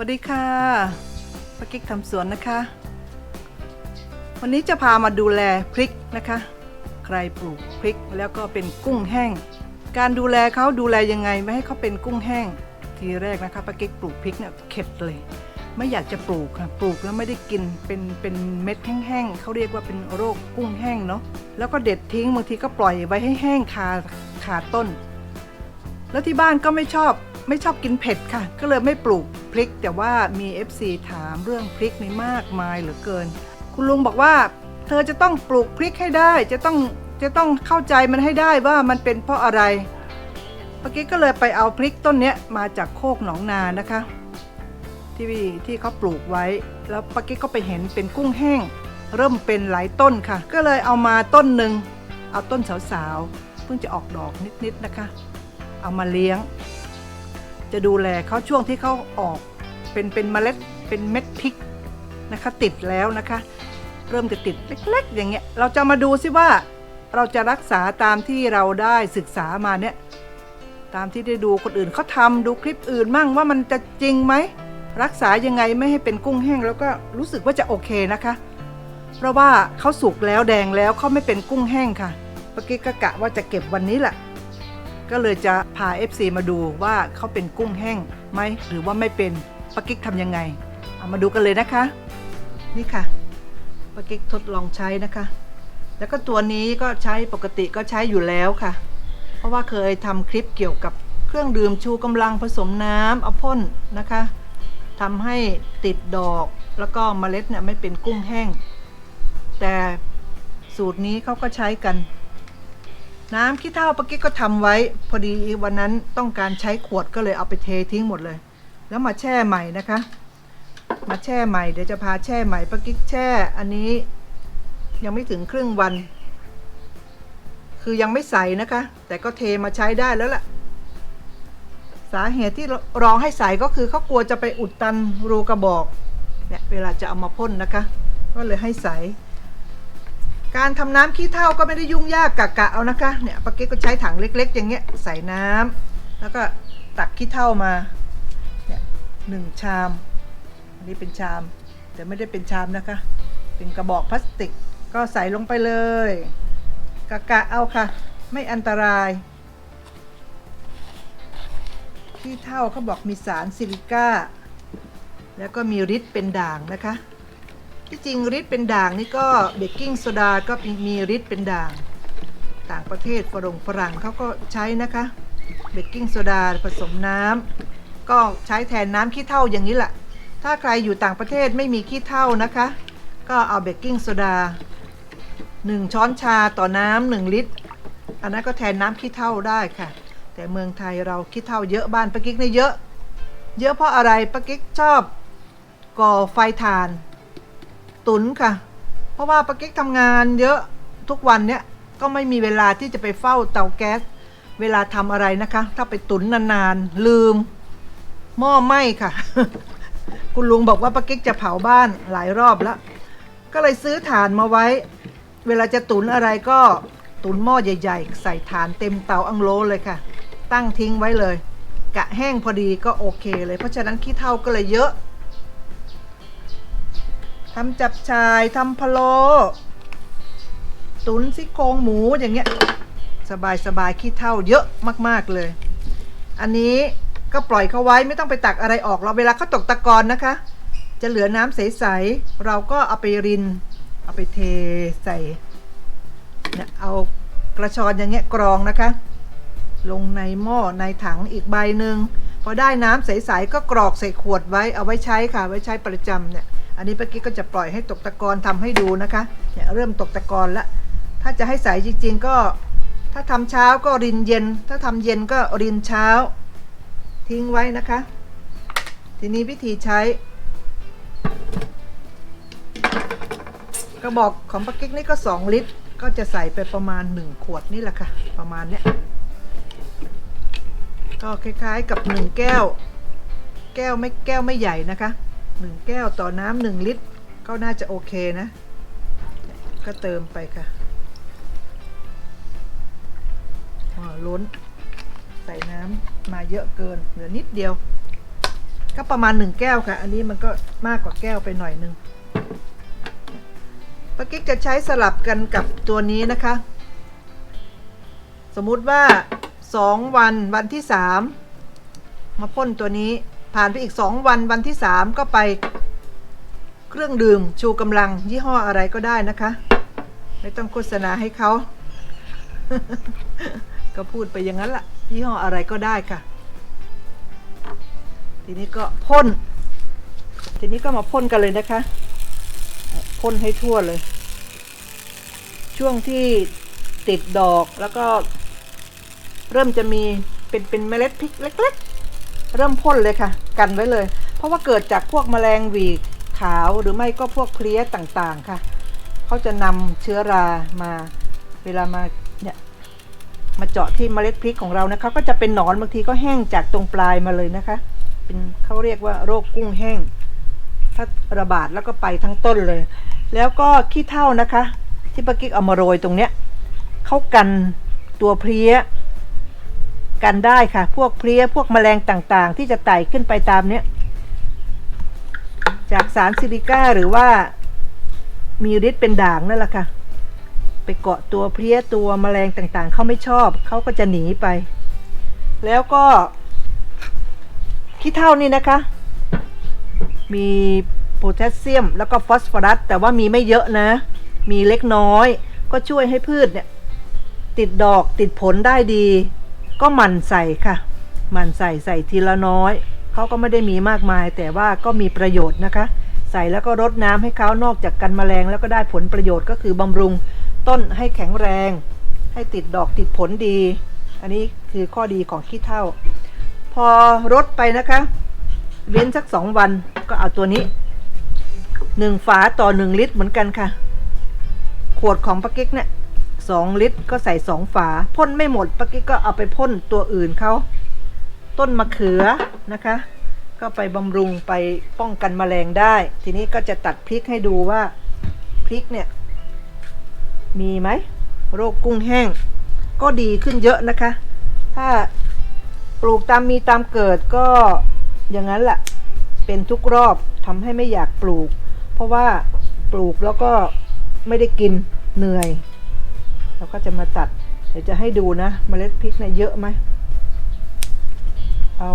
วัสดีค่ะป้ากิ๊กทำสวนนะคะ วันนี้จะพามาดูแลพริกนะคะ ใครปลูกพริกแล้วก็เป็นกุ้งแห้ง การดูแลเขาดูแลยังไงไม่ให้เขาเป็นกุ้งแห้ง ทีแรกนะคะป้ากิ๊กปลูกพริกเนี่ยเข็ดเลย ไม่อยากจะปลูกค่ะปลูกแล้วไม่ได้กินเป็นเป็นเม็ดแห้งๆเขาเรียกว่าเป็นโรคกุ้งแห้งเนาะแล้วก็เด็ดทิ้งบางทีก็ปล่อยไว้ให้แห้งคาคาต้น แล้วที่บ้านก็ไม่ชอบไม่ชอบกินเผ็ดค่ะ ก็เลยไม่ปลูก พริก แต่ว่ามี FC ถามเรื่องพริกในมากมายเหลือเกิน คุณลุงบอกว่า เธอจะต้องปลูกพริกให้ได้ จะต้องจะต้องเข้าใจมันให้ได้ว่ามันเป็นเพราะอะไรเมื่อกี้ก็เลยไปเอาพริกต้นนี้มาจากโคกหนองนานะคะ ที่ที่เขาปลูกไว้ แล้วปากี้ก็ไปเห็นเป็นกุ้งแห้ง เริ่มเป็นหลายต้นค่ะ ก็เลยเอามาต้นหนึ่งเอาต้นสาวๆเพิ่งจะออกดอกนิดๆนะคะ เอามาเลี้ยง จะดูแลเขาช่วงที่เขาออกเป็นเป็นเมล็ดเป็นเม็ดพริกนะคะติดแล้วนะคะ เริ่มจะติดเล็ก ๆ อย่างเงี้ยเราจะมาดูซิว่าเราจะรักษาตามที่เราได้ศึกษามาเนี่ยตามที่ได้ดูคนอื่นเขาทำดูคลิปอื่นมั่งว่ามันจะจริงไหมรักษายังไงไม่ให้เป็นกุ้งแห้งแล้วก็รู้สึกว่าจะโอเคนะคะ เพราะว่าเขาสุกแล้วแดงแล้วเขาไม่เป็นกุ้งแห้งค่ะเมื่อกี้ก็กะว่าจะเก็บวันนี้แหละ ก็เลยจะพา FC มาดูว่าเขาเป็นกุ้งแห้งไหมหรือว่าไม่เป็นปากิ๊กทำยังไงเอามาดูกันเลยนะคะ นี่ค่ะปากิ๊กทดลองใช้นะคะ แล้วก็ตัวนี้ก็ใช้ปกติก็ใช้อยู่แล้วค่ะ เพราะว่าเคยทำคลิปเกี่ยวกับเครื่องดื่มชูกำลังผสมน้ำเอาพ่นนะคะทำให้ติดดอกแล้วก็เมล็ดเนี่ยไม่เป็นกุ้งแห้ง แต่สูตรนี้เขาก็ใช้กัน น้ำขี้เถ้าปะกิ๊กก็ทำไว้ พอดีวันนั้นต้องการใช้ขวดก็เลยเอาไปเททิ้งหมดเลย แล้วมาแช่ใหม่นะคะ มาแช่ใหม่เดี๋ยวจะพาแช่ใหม่ปะกิ๊กแช่อันนี้ยังไม่ถึงครึ่งวัน คือยังไม่ใส่นะคะ แต่ก็เทมาใช้ได้แล้วล่ะ สาเหตุที่รองให้ใส่ก็คือเขากลัวจะไปอุดตันรูกระบอกเนี่ยเวลาจะเอามาพ่นนะคะ ก็เลยให้ใส่ การทำน้ำขี้เถ้าก็ไม่ได้ยุ่งยากกะกะเอานะคะเนี่ยปาเก๊ก็ใช้ถังเล็ก ๆ อย่างเงี้ยใส่น้ำแล้วก็ตักขี้เถ้ามาเนี่ยหนึ่งชาม อันนี้เป็นชาม แต่ไม่ได้เป็นชามนะคะ เป็นกระบอกพลาสติกก็ใส่ลงไปเลยกะกะเอาค่ะ ไม่อันตรายขี้เถ้าเขาบอกมีสารซิลิก้า แล้วก็มีฤทธิ์เป็นด่างนะคะ ที่จริงฤทธิ์เป็นด่างนี่ก็เบกกิ้งโซดาก็มีฤทธิ์เป็นด่าง ต่างประเทศฝรั่งฝรั่งเขาก็ใช้นะคะเบกกิ้งโซดาผสมน้ำก็ใช้แทนน้ำขี้เถ้าอย่างนี้แหละถ้าใครอยู่ต่างประเทศไม่มีขี้เถ้านะคะ ก็เอาเบกกิ้งโซดา 1 ช้อนชาต่อน้ำหนึ่งลิตร อันนั้นก็แทนน้ำขี้เถ้าได้ค่ะ แต่เมืองไทยเราขี้เถ้าเยอะบ้านปะกิ๊กเนี่ยเยอะ เยอะเพราะอะไรปะกิ๊กชอบก่อไฟถ่าน ตุนค่ะ เพราะว่าปากิ๊กทำงานเยอะทุกวันเนี้ยก็ไม่มีเวลาที่จะไปเฝ้าเตาแก๊ส เวลาทำอะไรนะคะ ถ้าไปตุนนานๆ ลืม หม้อไหม้ค่ะ คุณลุงบอกว่าปากิ๊กจะเผาบ้านหลายรอบแล้ว ก็เลยซื้อถ่านมาไว้ เวลาจะตุนอะไรก็ตุนหม้อใหญ่ ๆ ใส่ถ่านเต็มเตาอังโลเลยค่ะ ตั้งทิ้งไว้เลย กะแห้งพอดีก็โอเคเลย เพราะฉะนั้นขี้เถ้าก็เลยเยอะ ทำจับชายทำพะโลตุนซี่โครงหมูอย่างเงี้ย สบายสบายขี้เท่าเยอะมาก ๆ เลย อันนี้ก็ปล่อยเขาไว้ไม่ต้องไปตักอะไรออกเราเวลาเขาตกตะกอนนะคะ จะเหลือน้ำใส ๆ เราก็เอาไปริน เอาไปเทใส่เนี่ยเอากระชอนอย่างเงี้ยกรองนะคะ ลงในหม้อในถังอีกใบหนึ่งพอได้น้ำใส ๆ ก็กรอกใส่ขวดไว้เอาไว้ใช้ค่ะไว้ใช้ประจำเนี่ย อันนี้เมื่อกี้ก็จะปล่อยให้ตกตะกอนทำให้ดูนะคะเนี่ยเริ่มตกตะกอนแล้วถ้าจะให้ใสจริง ๆ ก็ถ้าทำเช้าก็รินเย็น ถ้าทำเย็นก็รินเช้า ทิ้งไว้นะคะ ทีนี้วิธีใช้ กระบอกของปากิ๊กนี่ก็ 2 ลิตร ก็จะใส่ไปประมาณ 1 ขวดนี่แหละค่ะ ประมาณเนี้ยก็คล้ายๆกับ 1 แก้ว แก้วไม่แก้วไม่ใหญ่นะคะ หนึ่งแก้วต่อน้ำหนึ่งลิตร ก็น่าจะโอเคนะ ก็เติมไปค่ะอ๋อล้น ใส่น้ำมาเยอะเกิน เหลือนิดเดียว ก็ประมาณหนึ่งแก้วค่ะ อันนี้มันก็มากกว่าแก้วไปหน่อยนึงป้ากิ๊กจะใช้สลับกันกับตัวนี้นะคะ สมมุติว่าสองวันวันที่สามมาพ่นตัวนี้ ผ่านไปอีกสองวันวันที่สามก็ไป เครื่องดื่มชูกำลังยี่ห้ออะไรก็ได้นะคะ ไม่ต้องโฆษณาให้เขา ก็พูดไปอย่างนั้นละ่ะ ยี่ห้ออะไรก็ได้ค่ะ ทีนี้ก็พ่น ทีนี้ก็มาพ่นกันเลยนะคะ พ่นให้ทั่วเลย ช่วงที่ติดดอกแล้วก็ เริ่มจะมีเป็นเป็นเมล็ดพริกเล็ก ๆ เริ่มพ่นเลยค่ะ กันไว้เลย เพราะว่าเกิดจากพวกแมลงวีขาวหรือไม่ก็พวกเพลี้ยต่างๆค่ะเขาจะนำเชื้อรามาเวลามาเนี่ยมาเจาะที่เมล็ดพริกของเรานะคะก็จะเป็นหนอนบางทีก็แห้งจากตรงปลายมาเลยนะคะ เป็นเขาเรียกว่าโรคกุ้งแห้ง ถ้าระบาดแล้วก็ไปทั้งต้นเลย แล้วก็ขี้เถ้านะคะ ที่ปากิ๊กเอามาโรยตรงเนี้ยเขากันตัวเพลี้ย กันได้ค่ะ พวกเพลี้ยพวกแมลงต่างๆ ที่จะไต่ขึ้นไปตามเนี้ย จากสารซิลิก้าหรือว่ามีฤทธิ์เป็นด่างนั่นแหละค่ะ ไปเกาะตัวเพลี้ยตัวแมลงต่างๆ เขาไม่ชอบเขาก็จะหนีไป แล้วก็ขี้เถ้านี่นะคะ มีโพแทสเซียมแล้วก็ฟอสฟอรัส แต่ว่ามีไม่เยอะนะ มีเล็กน้อย ก็ช่วยให้พืชเนี่ย ติดดอกติดผลได้ดี ก็หมั่นใส่ค่ะหมั่นใส่ใส่ทีละน้อยเขาก็ไม่ได้มีมากมาย แต่ว่าก็มีประโยชน์นะคะ ใส่แล้วก็รดน้ำให้เขานอกจากกันแมลงแล้วก็ได้ผลประโยชน์ก็คือบำรุงต้นให้แข็งแรง ให้ติดดอกติดผลดี อันนี้คือข้อดีของขี้เถ้า พอรดไปนะคะเว้นสักสองวันก็เอาตัวนี้หนึ่งฝาต่อหนึ่งลิตรเหมือนกันค่ะ ขวดของปากิ๊กเนี่ย สองลิตร ก็ใส่สองฝา พ่นไม่หมดปากิ๊กก็เอาไปพ่นตัวอื่นเขาต้นมะเขือนะคะ ก็ไปบำรุงไปป้องกันแมลงได้ ทีนี้ก็จะตัดพริกให้ดูว่าพริกเนี่ย มีไหมโรคกุ้งแห้ง ก็ดีขึ้นเยอะนะคะ ถ้าปลูกตามมีตามเกิดก็อย่างนั้นแหละเป็นทุกรอบทำให้ไม่อยากปลูก เพราะว่าปลูกแล้วก็ไม่ได้กินเหนื่อย เราก็จะมาตัด เดี๋ยวจะให้ดูนะเมล็ดพริกเนี่ยเยอะไหม เอา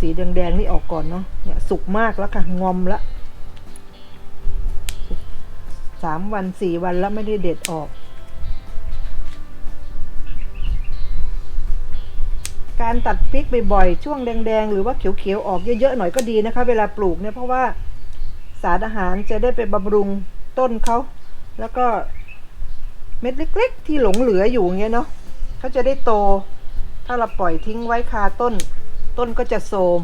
สีแดงๆนี่ออกก่อนเนาะ เนี่ยสุกมากแล้วค่ะ งอมละสามวันสี่วันแล้วไม่ได้เด็ดออก การตัดพริกบ่อยๆ ช่วงแดงๆ หรือว่าเขียวๆ ออกเยอะๆ หน่อยก็ดีนะคะ เวลาปลูกเนี่ยเพราะว่าสารอาหารจะได้ไปบำรุงต้นเขา แล้วก็ เม็ดเล็ก ๆ ที่หลงเหลืออยู่เงี้ยเนาะเขาจะได้โต ถ้าเราปล่อยทิ้งไว้คาต้น ต้นก็จะโทรม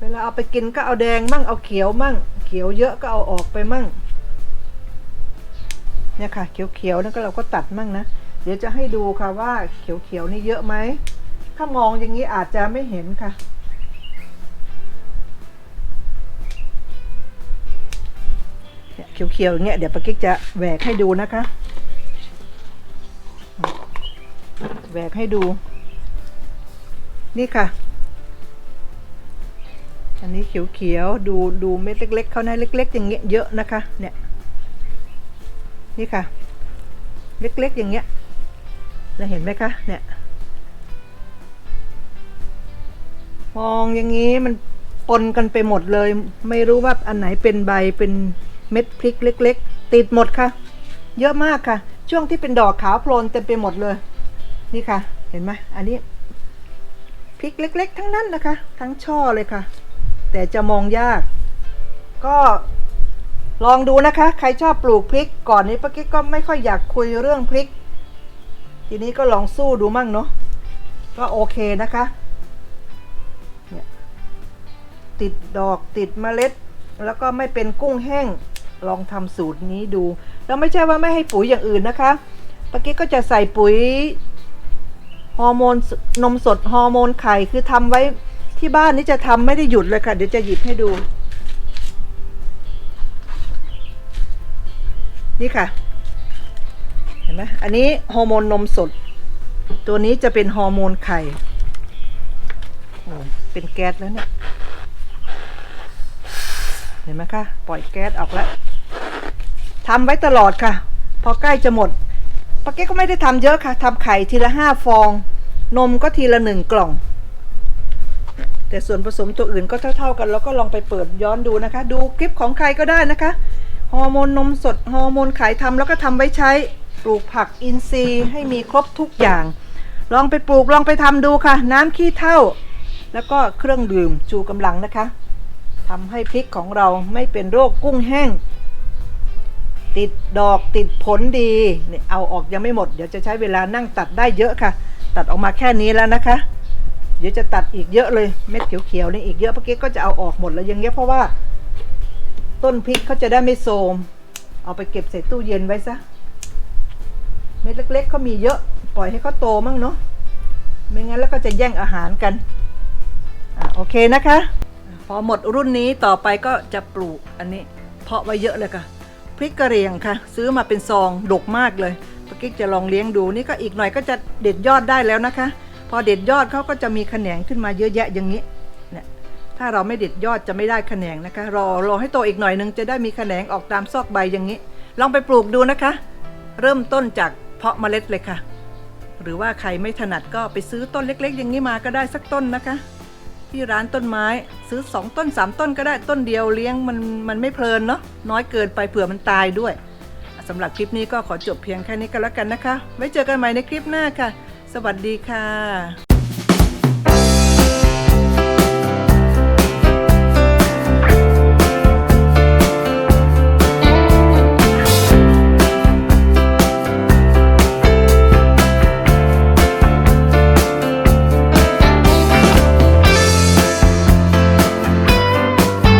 เวลาเอาไปกินก็เอาแดงมั่งเอาเขียวมั่ง เขียวเยอะก็เอาออกไปมั่ง เนี่ยค่ะ เขียวๆนั่นก็เราก็ตัดมั่งนะ เดี๋ยวจะให้ดูค่ะว่าเขียวๆนี่เยอะไหม ถ้ามองอย่างนี้อาจจะไม่เห็นค่ะ เขียวๆอย่างเงี้ยเดี๋ยวปากิ๊กจะแหวกให้ดูนะคะ แหวกให้ดู นี่ค่ะ อันนี้เขียวๆดูดูเม็ดเล็ก ๆ เขานะเล็ก ๆ อย่างเงี้ยเยอะนะคะ เนี่ยนี่ค่ะ เล็กๆอย่างเงี้ยแล้วเห็นไหมคะเนี่ยมองอย่างนี้มันปนกันไปหมดเลย ไม่รู้ว่าอันไหนเป็นใบเป็น เม็ดพริกเล็ก ๆ ติดหมดค่ะ เยอะมากค่ะ ช่วงที่เป็นดอกขาวโพลนเต็มไปหมดเลย นี่ค่ะ เห็นไหมอันนี้พริกเล็ก ๆ ทั้งนั้นนะคะ ทั้งช่อเลยค่ะ แต่จะมองยาก ก็ลองดูนะคะ ใครชอบปลูกพริก ก่อนนี้ป้ากิ๊กก็ไม่ค่อยอยากคุยเรื่องพริก ทีนี้ก็ลองสู้ดูมั่งเนาะก็โอเคนะคะเนี่ยติดดอกติดเมล็ด แล้วก็ไม่เป็นกุ้งแห้ง ลองทำสูตรนี้ดู แล้วไม่ใช่ว่าไม่ให้ปุ๋ยอย่างอื่นนะคะป้ากิ๊กก็จะใส่ปุ๋ยฮอร์โมนนมสดฮอร์โมนไข่คือทำไว้ที่บ้านนี่จะทำไม่ได้หยุดเลยค่ะ เดี๋ยวจะหยิบให้ดู นี่ค่ะ เห็นไหมอันนี้ฮอร์โมนนมสด ตัวนี้จะเป็นฮอร์โมนไข่โอ้เป็นแก๊สแล้วเนี่ย เห็นไหมคะ ปล่อยแก๊สออกแล้ว ทำไว้ตลอดค่ะ พอใกล้จะหมดปาเก๊ก็ไม่ได้ทำเยอะค่ะทำไข่ทีละห้าฟอง นมก็ทีละหนึ่งกล่อง แต่ส่วนผสมตัวอื่นก็เท่า ๆกัน แล้วก็ลองไปเปิดย้อนดูนะคะ ดูคลิปของใครก็ได้นะคะฮอร์โมนนมสดฮอร์โมนไข่ทำแล้วก็ทำไว้ใช้ปลูกผักอินทรีย์ให้มีครบทุกอย่าง ลองไปปลูกลองไปทำดูค่ะ น้ำขี้เถ้าแล้วก็เครื่องดื่มชูกำลังนะคะทำให้พริกของเราไม่เป็นโรคกุ้งแห้ง ติดดอกติดผลดีนี่เอาออกยังไม่หมด เดี๋ยวจะใช้เวลานั่งตัดได้เยอะค่ะ ตัดออกมาแค่นี้แล้วนะคะ เดี๋ยวจะตัดอีกเยอะเลยเม็ดเขียวๆนี่อีกเยอะเมื่อกี้ก็จะเอาออกหมดแล้วย่างเงี้ยเพราะว่า ต้นพริกเขาจะได้ไม่โทรมเอาไปเก็บใส่ตู้เย็นไว้ซะเม็ดเล็กๆเขามีเยอะปล่อยให้เขาโตมั่งเนาะไม่งั้นแล้วก็จะแย่งอาหารกันอโอเคนะคะ พอหมดรุ่นนี้ต่อไปก็จะปลูกอันนี้ เพาะไว้เยอะเลยค่ะ พริกกระเหรี่ยงค่ะ ซื้อมาเป็นซองดกมากเลยปากิ๊กจะลองเลี้ยงดูนี่ก็อีกหน่อยก็จะเด็ดยอดได้แล้วนะคะ พอเด็ดยอดเขาก็จะมีแขนงขึ้นมาเยอะแยะอย่างนี้เนี่ยถ้าเราไม่เด็ดยอดจะไม่ได้แขนงนะคะ รอรอให้โตอีกหน่อยนึงจะได้มีแขนงออกตามซอกใบอย่างนี้ ลองไปปลูกดูนะคะ เริ่มต้นจากเพาะเมล็ดเลยค่ะ หรือว่าใครไม่ถนัดก็ไปซื้อต้นเล็ก ๆ อย่างนี้มาก็ได้สักต้นนะคะ ที่ร้านต้นไม้ซื้อ 2 ต้น 3 ต้นก็ได้ต้นเดียวเลี้ยงมันมันไม่เพลินเนาะน้อยเกินไปเผื่อมันตายด้วยสำหรับคลิปนี้ก็ขอจบเพียงแค่นี้ก็แล้วกันนะคะ ไว้เจอกันใหม่ในคลิปหน้าค่ะ สวัสดีค่ะ